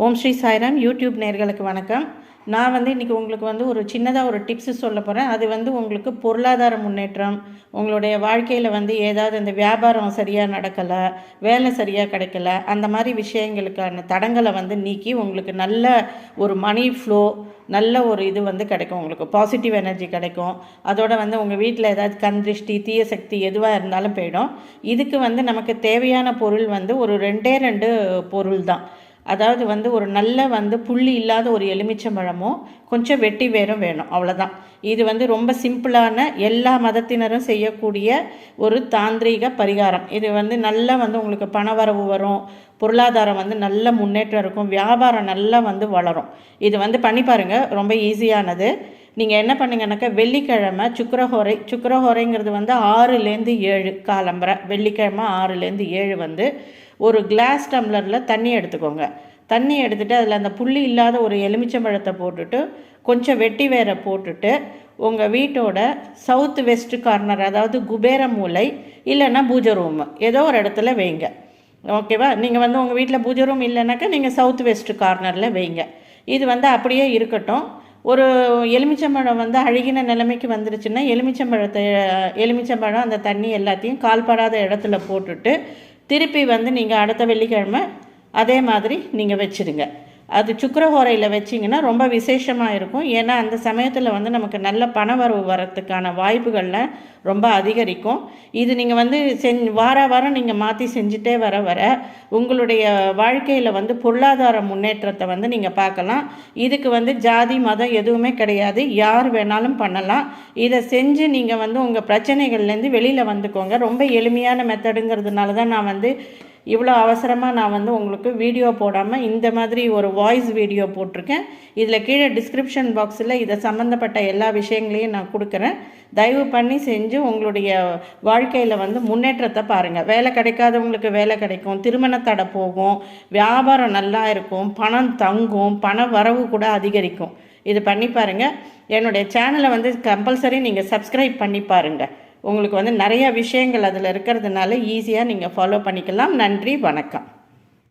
ஓம் Sri Sairam. YouTube நேர்களுக்கு வணக்கம். நான் வந்து இன்றைக்கி உங்களுக்கு வந்து ஒரு சின்னதாக ஒரு டிப்ஸு சொல்ல போகிறேன் அது வந்து உங்களுக்கு பொருளாதார முன்னேற்றம் உங்களுடைய வாழ்க்கையில் வந்து ஏதாவது இந்த வியாபாரம் சரியாக நடக்கலை வேலை சரியாக கிடைக்கல அந்த மாதிரி விஷயங்களுக்கான தடங்களை வந்து நீக்கி உங்களுக்கு நல்ல ஒரு மணி ஃப்ளோ நல்ல ஒரு இது வந்து கிடைக்கும். உங்களுக்கு பாசிட்டிவ் எனர்ஜி கிடைக்கும். அதோட வந்து உங்கள் வீட்டில் ஏதாவது கண் திருஷ்டி தீய சக்தி எதுவாக இருந்தாலும் போயிடும். இதுக்கு வந்து நமக்கு தேவையான பொருள் வந்து ஒரு ரெண்டே ரெண்டு பொருள் தான் அதாவது வந்து ஒரு நல்ல வந்து புள்ளி இல்லாத ஒரு எலுமிச்சம்பழமும் கொஞ்சம் வெட்டி வேறும் வேணும் அவ்வளோதான் இது வந்து ரொம்ப சிம்பிளான எல்லா மதத்தினரும் செய்யக்கூடிய ஒரு தாந்திரீக பரிகாரம். இது வந்து நல்லா வந்து உங்களுக்கு பணவரவு வரும் பொருளாதாரம் வந்து நல்ல முன்னேற்றம் இருக்கும் வியாபாரம் நல்லா வந்து வளரும். இது வந்து பண்ணி பாருங்கள் ரொம்ப ஈஸியானது நீங்கள் என்ன பண்ணுங்கனாக்கா வெள்ளிக்கிழமை சுக்கரஹோரை சுக்கரஹோரைங்கிறது வந்து ஆறுலேருந்து ஏழு காலம்பரை வெள்ளிக்கிழமை ஆறுலேருந்து ஏழு வந்து ஒரு கிளாஸ் டம்ளரில் தண்ணி எடுத்துக்கோங்க. தண்ணி எடுத்துகிட்டு அதில் அந்த புள்ளி இல்லாத ஒரு எலுமிச்சம்பழத்தை போட்டுட்டு கொஞ்சம் வெட்டி வேற போட்டுட்டு உங்கள் வீட்டோட சவுத் வெஸ்ட் கார்னர் அதாவது குபேர மூலை இல்லைன்னா பூஜை ரூம் ஏதோ ஒரு இடத்துல வைங்க. ஓகேவா நீங்கள் வந்து உங்கள் வீட்டில் பூஜை ரூம் இல்லைனாக்கா நீங்கள் சவுத் வெஸ்ட் கார்னரில் வைங்க. இது வந்து அப்படியே இருக்கட்டும். ஒரு எலுமிச்சம்பழம் வந்து அழுகின நிலைமைக்கு வந்துருச்சுன்னா எலுமிச்சம்பழத்தை எலுமிச்சம்பழம் அந்த தண்ணி எல்லாத்தையும் கால்படாத இடத்துல போட்டுட்டு திருப்பி வந்து நீங்கள் அடுத்த வெள்ளிக்கிழமை அதே மாதிரி நீங்கள் வச்சுருங்க. அது சுக்கரஹோரையில் வச்சிங்கன்னா ரொம்ப விசேஷமாக இருக்கும். ஏன்னா அந்த சமயத்தில் வந்து நமக்கு நல்ல பண வரவு வரத்துக்கான வாய்ப்புகளில் ரொம்ப அதிகரிக்கும். இது நீங்கள் வந்து செஞ் வார வாரம் நீங்கள் மாற்றி செஞ்சுட்டே வர வர உங்களுடைய வாழ்க்கையில் வந்து பொருளாதார முன்னேற்றத்தை வந்து நீங்கள் பார்க்கலாம். இதுக்கு வந்து ஜாதி மதம் எதுவுமே கிடையாது. யார் வேணாலும் பண்ணலாம். இதை செஞ்சு நீங்கள் வந்து உங்கள் பிரச்சனைகள்லேருந்து வெளியில் வந்துக்கோங்க. ரொம்ப எளிமையான மெத்தடுங்கிறதுனால தான் நான் வந்து இவ்வளோ அவசரமாக நான் வந்து உங்களுக்கு வீடியோ போடாமல் இந்த மாதிரி ஒரு வாய்ஸ் வீடியோ போட்டிருக்கேன். இதில் கீழே டிஸ்கிரிப்ஷன் பாக்ஸில் இதை சம்மந்தப்பட்ட எல்லா விஷயங்களையும் நான் கொடுக்குறேன். தயவு பண்ணி செஞ்சு உங்களுடைய வாழ்க்கையில் வந்து முன்னேற்றத்தை பாருங்கள் வேலை கிடைக்காதவங்களுக்கு வேலை கிடைக்கும். திருமண தடை போகும். வியாபாரம் நல்லா இருக்கும். பணம் தங்கும். பண வரவு கூட அதிகரிக்கும். இது பண்ணி பாருங்கள் என்னுடைய சேனலை வந்து கம்பல்சரி நீங்கள் சப்ஸ்கிரைப் பண்ணி பாருங்கள் உங்களுக்கு வந்து நிறையா விஷயங்கள் அதில் இருக்கிறதுனால ஈஸியாக நீங்கள் ஃபாலோ பண்ணிக்கலாம். நன்றி வணக்கம்.